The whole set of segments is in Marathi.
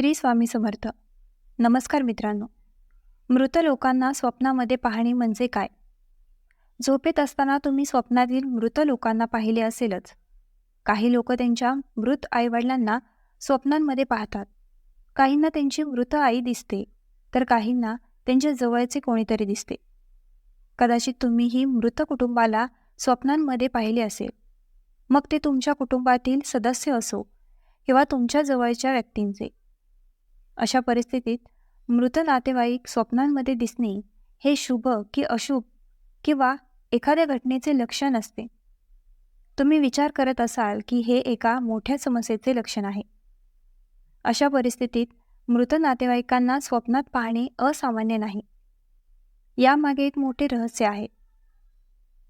श्री स्वामी समर्थ. नमस्कार मित्रांनो. मृत लोकांना स्वप्नामध्ये पाहणे म्हणजे काय? झोपेत असताना तुम्ही स्वप्नातील मृत लोकांना पाहिले असेलच. काही लोक त्यांच्या मृत आईवडिलांना स्वप्नांमध्ये पाहतात. काहींना त्यांची मृत आई दिसते तर काहींना त्यांच्या जवळचे कोणीतरी दिसते. कदाचित तुम्हीही मृत कुटुंबाला स्वप्नांमध्ये पाहिले असेल. मग ते तुमच्या कुटुंबातील सदस्य असो किंवा तुमच्या जवळच्या व्यक्तींचे. अशा परिस्थितीत मृत नातेवाईक स्वप्नांमध्ये दिसणे हे शुभ की अशुभ किंवा एखाद्या घटनेचे लक्षण असते. तुम्ही विचार करत असाल की हे एका मोठ्या समस्येचे लक्षण आहे. अशा परिस्थितीत मृत नातेवाईकांना स्वप्नात पाहणे असामान्य नाही. यामागे एक मोठे रहस्य आहे.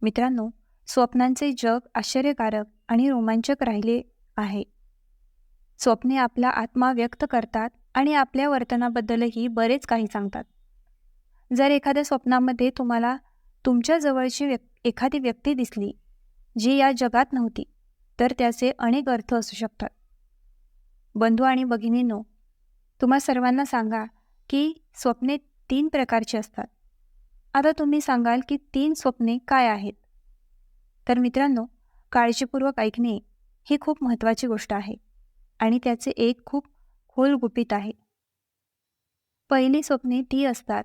मित्रांनो स्वप्नांचे जग आश्चर्यकारक आणि रोमांचक राहिले आहे. स्वप्ने आपला आत्मा व्यक्त करतात आणि आपल्या वर्तनाबद्दलही बरेच काही सांगतात. जर एखाद्या स्वप्नामध्ये तुम्हाला तुमच्या जवळची व्यक् एखादी व्यक्ती दिसली जी या जगात नव्हती तर त्याचे अनेक अर्थ असू शकतात. बंधू आणि भगिनींनो तुम्हा सर्वांना सांगा की स्वप्ने तीन प्रकारची असतात. आता तुम्ही सांगाल की तीन स्वप्ने काय आहेत? तर मित्रांनो काळजीपूर्वक ऐकणे ही खूप महत्त्वाची गोष्ट आहे आणि त्याचे एक खूप खोल गुपित आहे. पहिली स्वप्ने ती असतात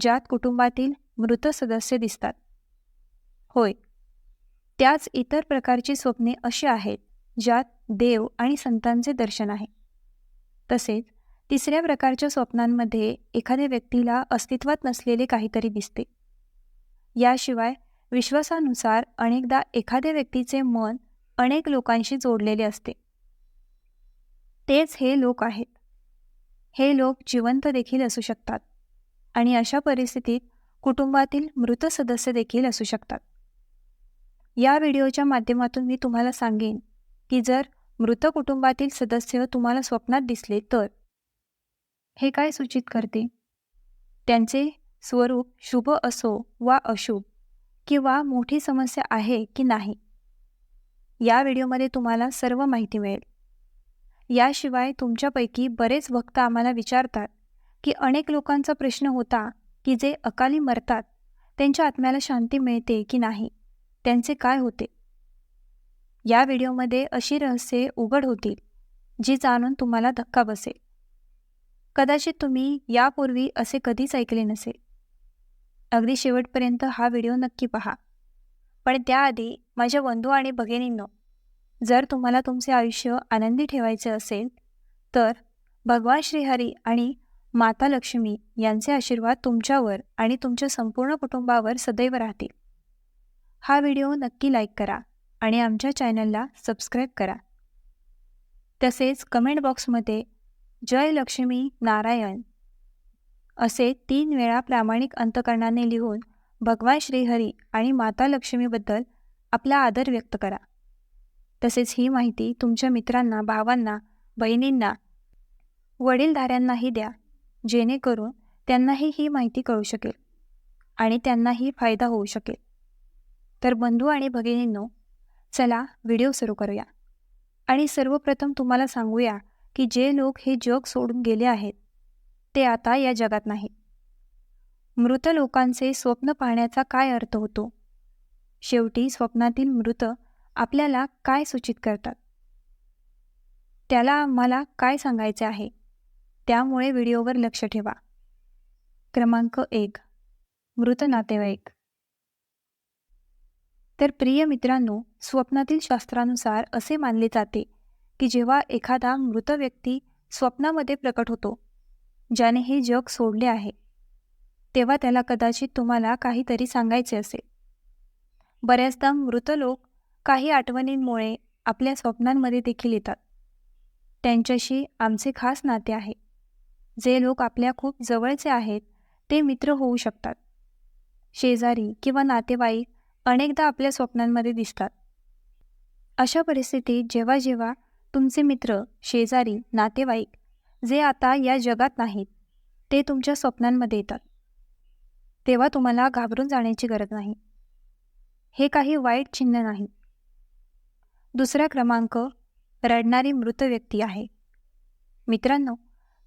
ज्यात कुटुंबातील मृत सदस्य दिसतात. होय. त्याच इतर प्रकारची स्वप्ने अशी आहेत ज्यात देव आणि संतांचे दर्शन आहे. तसेच तिसऱ्या प्रकारच्या स्वप्नांमध्ये एखाद्या व्यक्तीला अस्तित्वात नसलेले काहीतरी दिसते. याशिवाय विश्वासानुसार अनेकदा एखाद्या व्यक्तीचे मन अनेक लोकांशी जोडलेले असते. तेच हे लोक आहेत. हे लोक जिवंत देखील असू शकतात. आणि अशा परिस्थितीत कुटुंबातील मृत सदस्य देखील असू शकतात. या व्हिडिओच्या माध्यमातून मी तुम्हाला सांगेन की जर मृत कुटुंबातील सदस्य तुम्हाला स्वप्नात दिसले तर हे काय सूचित करते? त्यांचे स्वरूप शुभ असो वा अशुभ किंवा मोठी समस्या आहे की नाही? या व्हिडिओमध्ये तुम्हाला सर्व माहिती मिळेल. याशिवाय तुमच्यापैकी बरेच भक्त आम्हाला विचारतात की अनेक लोकांचा प्रश्न होता की जे अकाली मरतात त्यांच्या आत्म्याला शांती मिळते की नाही? त्यांचे काय होते? या व्हिडिओमध्ये अशी रहस्ये उघड होतील जी जाणून तुम्हाला धक्का बसेल. कदाचित तुम्ही यापूर्वी असे कधीच ऐकले नसेल. अगदी शेवटपर्यंत हा व्हिडिओ नक्की पहा. पण त्याआधी माझ्या बंधू आणि भगिनींनो जर तुम्हाला तुमचे आयुष्य आनंदी ठेवायचे असेल तर भगवान श्रीहरी आणि माता लक्ष्मी यांचे आशीर्वाद तुमच्यावर आणि तुमच्या संपूर्ण कुटुंबावर सदैव राहतील. हा व्हिडिओ नक्की लाईक करा आणि आमच्या चॅनलला सबस्क्राईब करा. तसेच कमेंट बॉक्समध्ये जय लक्ष्मी नारायण असे तीन वेळा प्रामाणिक अंतकरणाने लिहून भगवान श्रीहरी आणि माता लक्ष्मीबद्दल आपला आदर व्यक्त करा. तसेच ही माहिती तुमच्या मित्रांना भावांना बहिणींना वडीलधाऱ्यांनाही द्या जेणेकरून त्यांनाही ही माहिती कळू शकेल आणि त्यांनाही फायदा होऊ शकेल. तर बंधू आणि भगिनींनो चला व्हिडिओ सुरू करूया. आणि सर्वप्रथम तुम्हाला सांगूया की जे लोक हे जग सोडून गेले आहेत ते आता या जगात नाही मृत लोकांचे स्वप्न पाहण्याचा काय अर्थ होतो? शेवटी स्वप्नातील मृत आपल्याला काय सूचित करतात? त्याला मला काय सांगायचे आहे? त्यामुळे व्हिडिओवर लक्ष ठेवा. क्रमांक एक. मृत नातेवाईक. तर प्रिय मित्रांनो स्वप्नातील शास्त्रानुसार असे मानले जाते की जेव्हा एखादा मृत व्यक्ती स्वप्नामध्ये प्रकट होतो ज्याने हे जग सोडले आहे तेव्हा त्याला कदाचित तुम्हाला काहीतरी सांगायचे असेल. बऱ्याचदा मृत लोक काही आठवणींमुळे आपल्या स्वप्नांमध्ये देखील येतात. त्यांच्याशी आमचे खास नाते आहे. जे लोक आपल्या खूप जवळचे आहेत ते मित्र होऊ शकतात. शेजारी किंवा नातेवाईक अनेकदा आपल्या स्वप्नांमध्ये दिसतात. अशा परिस्थितीत जेव्हा जेव्हा तुमचे मित्र शेजारी नातेवाईक जे आता या जगात नाहीत ते तुमच्या स्वप्नांमध्ये येतात. तेव्हा तुम्हाला घाबरून जाण्याची गरज नाही. हे काही वाईट चिन्ह नाही. दुसरा क्रमांक रडणारी मृत व्यक्ती आहे. मित्रांनो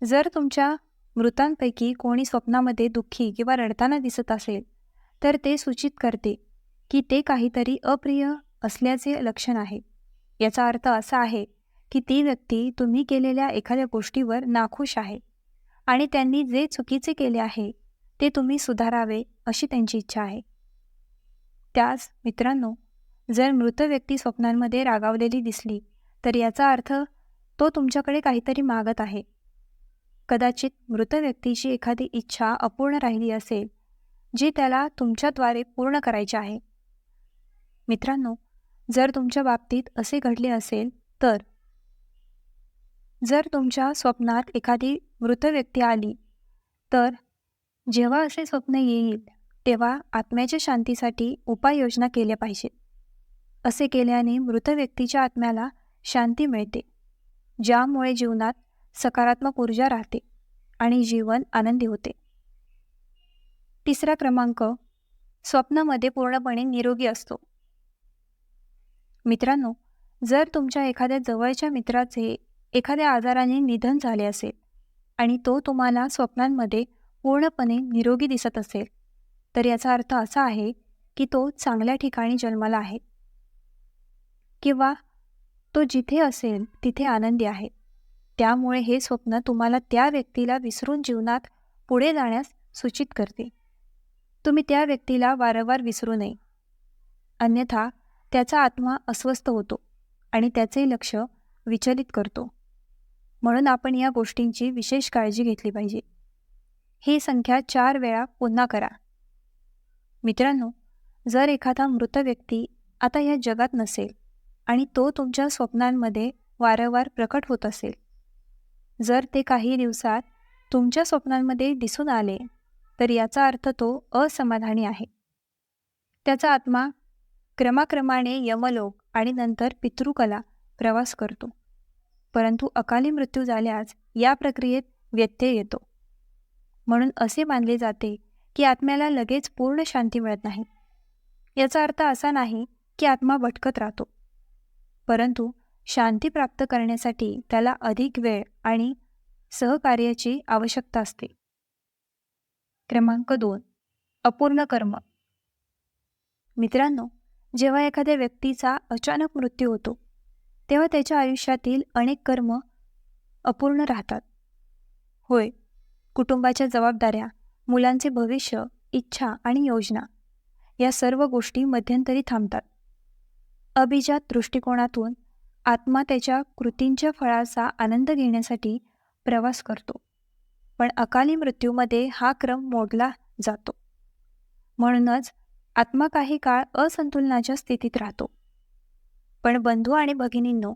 जर तुमच्या मृतांपैकी कोणी स्वप्नामध्ये दुःखी किंवा रडताना दिसत असेल तर ते सूचित करते की ते काहीतरी अप्रिय असल्याचे लक्षण आहे. याचा अर्थ असा आहे की ती व्यक्ती तुम्ही केलेल्या एखाद्या गोष्टीवर नाखुश आहे आणि त्यांनी जे चुकीचे केले आहे ते तुम्ही सुधारावे अशी त्यांची इच्छा आहे. त्यास मित्रांनो जर मृत व्यक्ती स्वप्नांमध्ये रागावलेली दिसली तर याचा अर्थ तो तुमच्याकडे काहीतरी मागत आहे. कदाचित मृत व्यक्तीची एखादी इच्छा अपूर्ण राहिली असेल जी त्याला तुमच्याद्वारे पूर्ण करायची आहे. मित्रांनो जर तुमच्या बाबतीत असे घडले असेल तर जर तुमच्या स्वप्नात एखादी मृत व्यक्ती आली तर जेव्हा असे स्वप्न येईल तेव्हा आत्म्याच्या शांतीसाठी उपाययोजना केल्या पाहिजेत. असे केल्याने मृत व्यक्तीच्या आत्म्याला शांती मिळते ज्यामुळे जीवनात सकारात्मक ऊर्जा राहते आणि जीवन आनंदी होते. तिसरा क्रमांक स्वप्नामध्ये पूर्णपणे निरोगी असतो. मित्रांनो जर तुमच्या एखाद्या जवळच्या मित्राचे एखाद्या आजाराने निधन झाले असेल आणि तो तुम्हाला स्वप्नांमध्ये पूर्णपणे निरोगी दिसत असेल तर याचा अर्थ असा आहे की तो चांगल्या ठिकाणी जन्माला आहे. किंवा तो जिथे असेल तिथे आनंदी आहे. त्यामुळे हे स्वप्न तुम्हाला त्या व्यक्तीला विसरून जीवनात पुढे जाण्यास सूचित करते. तुम्ही त्या व्यक्तीला वारंवार विसरू नये. अन्यथा त्याचा आत्मा अस्वस्थ होतो आणि त्याचे लक्ष विचलित करतो. म्हणून आपण या गोष्टींची विशेष काळजी घेतली पाहिजे. ही संख्या चार वेळा पुन्हा करा. मित्रांनो जर एखादा मृत व्यक्ती आता या जगात नसेल आणि तो तुमच्या स्वप्नांमध्ये वारंवार प्रकट होत असेल. जर ते काही दिवसात तुमच्या स्वप्नांमध्ये दिसून आले तर याचा अर्थ तो असमाधानी आहे. त्याचा आत्मा क्रमाक्रमाने यमलोक आणि नंतर पितृकला प्रवास करतो. परंतु अकाली मृत्यू झाल्यास या प्रक्रियेत व्यत्यय येतो. म्हणून असे मानले जाते की आत्म्याला लगेच पूर्ण शांती मिळत नाही. याचा अर्थ असा नाही की आत्मा भटकत राहतो. परंतु शांती प्राप्त करण्यासाठी त्याला अधिक वेळ आणि सहकार्याची आवश्यकता असते. क्रमांक दोन. अपूर्ण कर्म. मित्रांनो जेव्हा एखाद्या व्यक्तीचा अचानक मृत्यू होतो तेव्हा त्याच्या आयुष्यातील अनेक कर्म अपूर्ण राहतात. होय कुटुंबाच्या जबाबदाऱ्या मुलांचे भविष्य इच्छा आणि योजना या सर्व गोष्टी मध्यंतरी थांबतात. अभिजात दृष्टिकोनातून आत्मा त्याच्या कृतींच्या फळाचा आनंद घेण्यासाठी प्रवास करतो. पण अकाली मृत्यूमध्ये हा क्रम मोडला जातो. म्हणूनच आत्मा काही काळ असंतुलनाच्या स्थितीत राहतो. पण बंधू आणि भगिनींनो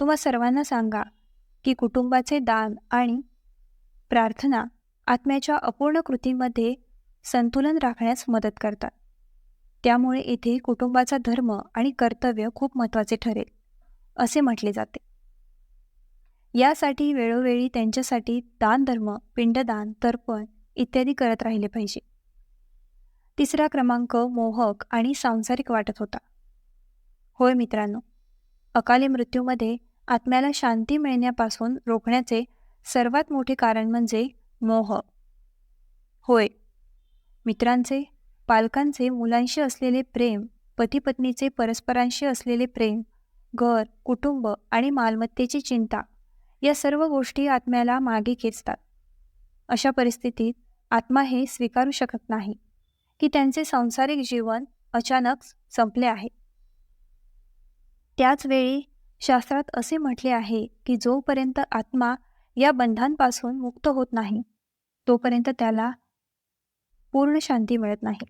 तुम्हा सर्वांना सांगा की कुटुंबाचे दान आणि प्रार्थना आत्म्याच्या अपूर्ण कृतीमध्ये संतुलन राखण्यास मदत करतात. त्यामुळे इथे कुटुंबाचा धर्म आणि कर्तव्य खूप महत्त्वाचे ठरेल असे म्हटले जाते. यासाठी वेळोवेळी त्यांच्यासाठी दानधर्म पिंडदान तर्पण इत्यादी करत राहिले पाहिजे. तिसरा क्रमांक मोहक आणि सांसारिक वाटत होता. होय मित्रांनो अकाली मृत्यूमध्ये आत्म्याला शांती मिळण्यापासून रोखण्याचे सर्वात मोठे कारण म्हणजे मोह. होय मित्रांचे पालकांचे मुलांशी असलेले प्रेम पतीपत्नीचे परस्परांशी असलेले प्रेम घर कुटुंब आणि मालमत्तेची चिंता या सर्व गोष्टी आत्म्याला मागे खेचतात. अशा परिस्थितीत आत्मा हे स्वीकारू शकत नाही की त्यांचे सांसारिक जीवन अचानक संपले आहे. त्याचवेळी शास्त्रात असे म्हटले आहे की जोपर्यंत आत्मा या बंधांपासून मुक्त होत नाही तोपर्यंत त्याला पूर्ण शांती मिळत नाही.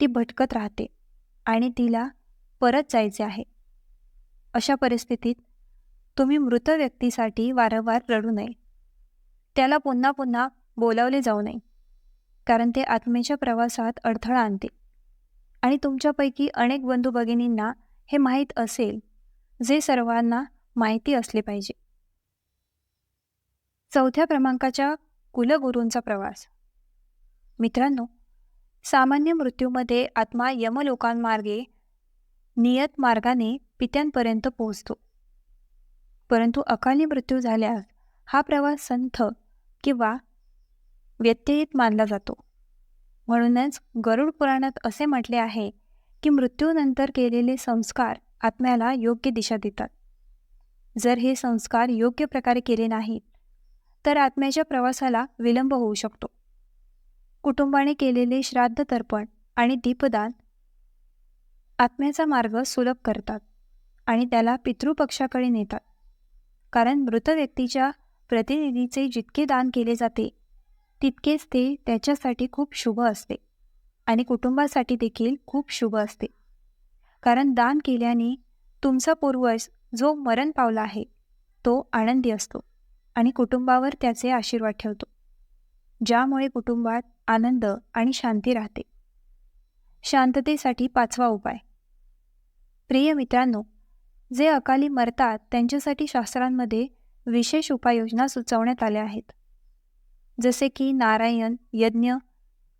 ती भटकत राहते आणि तिला परत जायचे आहे. अशा परिस्थितीत तुम्ही मृत व्यक्तीसाठी वारंवार रडू नये. त्याला पुन्हा पुन्हा बोलावले जाऊ नये कारण ते आत्मेच्या प्रवासात अडथळा आणते. आणि तुमच्यापैकी अनेक बंधू भगिनींना हे माहीत असेल जे सर्वांना माहिती असले पाहिजे. चौथ्या क्रमांकाच्या कुलगुरूंचा प्रवास. मित्रांनो सामान्य मृत्यूमध्ये आत्मा यमलोकांमार्गे नियत मार्गाने पित्यांपर्यंत पोहोचतो. परंतु अकाली मृत्यू झाल्यास हा प्रवास संथ किंवा व्यत्ययित मानला जातो. म्हणूनच गरुड पुराणात असे म्हटले आहे की मृत्यूनंतर केलेले संस्कार आत्म्याला योग्य दिशा देतात. जर हे संस्कार योग्य प्रकारे केले नाहीत तर आत्म्याच्या प्रवासाला विलंब होऊ शकतो. कुटुंबाने केलेले श्राद्ध तर्पण आणि दीपदान आत्म्याचा मार्ग सुलभ करतात आणि त्याला पितृपक्षाकडे नेतात. कारण मृत व्यक्तीच्या प्रतिनिधीचे जितके दान केले जाते तितकेच ते त्याच्यासाठी खूप शुभ असते आणि कुटुंबासाठी देखील खूप शुभ असते. कारण दान केल्याने तुमचा पूर्वज जो मरण पावला आहे तो आनंदी असतो आणि कुटुंबावर त्याचे आशीर्वाद ठेवतो. ज्यामुळे कुटुंबात आनंद आणि शांती राहते. शांततेसाठी पाचवा उपाय. प्रिय मित्रांनो जे अकाली मरतात त्यांच्यासाठी शास्त्रांमध्ये विशेष उपाययोजना सुचवण्यात आल्या आहेत. जसे की नारायण यज्ञ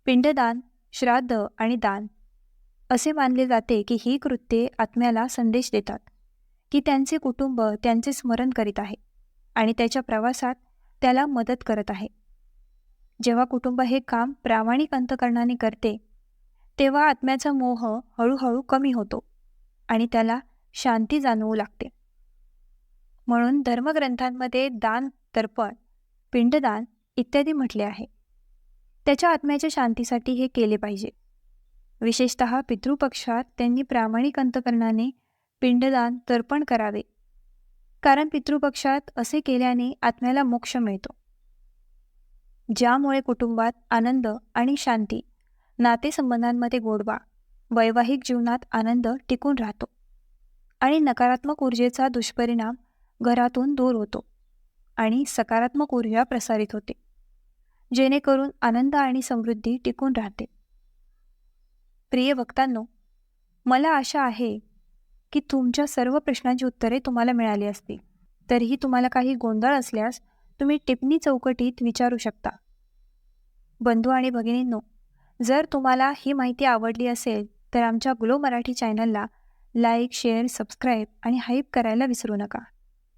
पिंडदान श्राद्ध आणि दान. असे मानले जाते की ही कृत्ये आत्म्याला संदेश देतात की त्यांचे कुटुंब त्यांचे स्मरण करीत आहे आणि त्याच्या प्रवासात त्याला मदत करत आहे. जेव्हा कुटुंब हे काम प्रामाणिक अंतकरणाने करते तेव्हा आत्म्याचा मोह हळूहळू कमी होतो आणि त्याला शांती जाणवू लागते. म्हणून धर्मग्रंथांमध्ये दान तर्पण पिंडदान इत्यादी म्हटले आहे. त्याच्या आत्म्याच्या शांतीसाठी हे केले पाहिजे. विशेषत पितृपक्षात त्यांनी प्रामाणिक अंतकरणाने पिंडदान तर्पण करावे. कारण पितृपक्षात असे केल्याने आत्म्याला मोक्ष मिळतो. ज्यामुळे कुटुंबात आनंद आणि शांती नातेसंबंधांमध्ये गोडवा वैवाहिक जीवनात आनंद टिकून राहतो आणि नकारात्मक ऊर्जेचा दुष्परिणाम घरातून दूर होतो आणि सकारात्मक ऊर्जा प्रसारित होते जेणेकरून आनंद आणि समृद्धी टिकून राहते. प्रिय वक्तांनो मला आशा आहे की तुमच्या सर्व प्रश्नांची उत्तरे तुम्हाला मिळाली असतील. तरीही तुम्हाला काही गोंधळ असल्यास तुम्ही टिप्पणी चौकटीत विचारू शकता. बंधू आणि भगिनींनो जर तुम्हाला ही माहिती आवडली असेल तर आमच्या ग्लो मराठी चॅनलला लाईक शेअर सबस्क्राईब आणि हाईप करायला विसरू नका.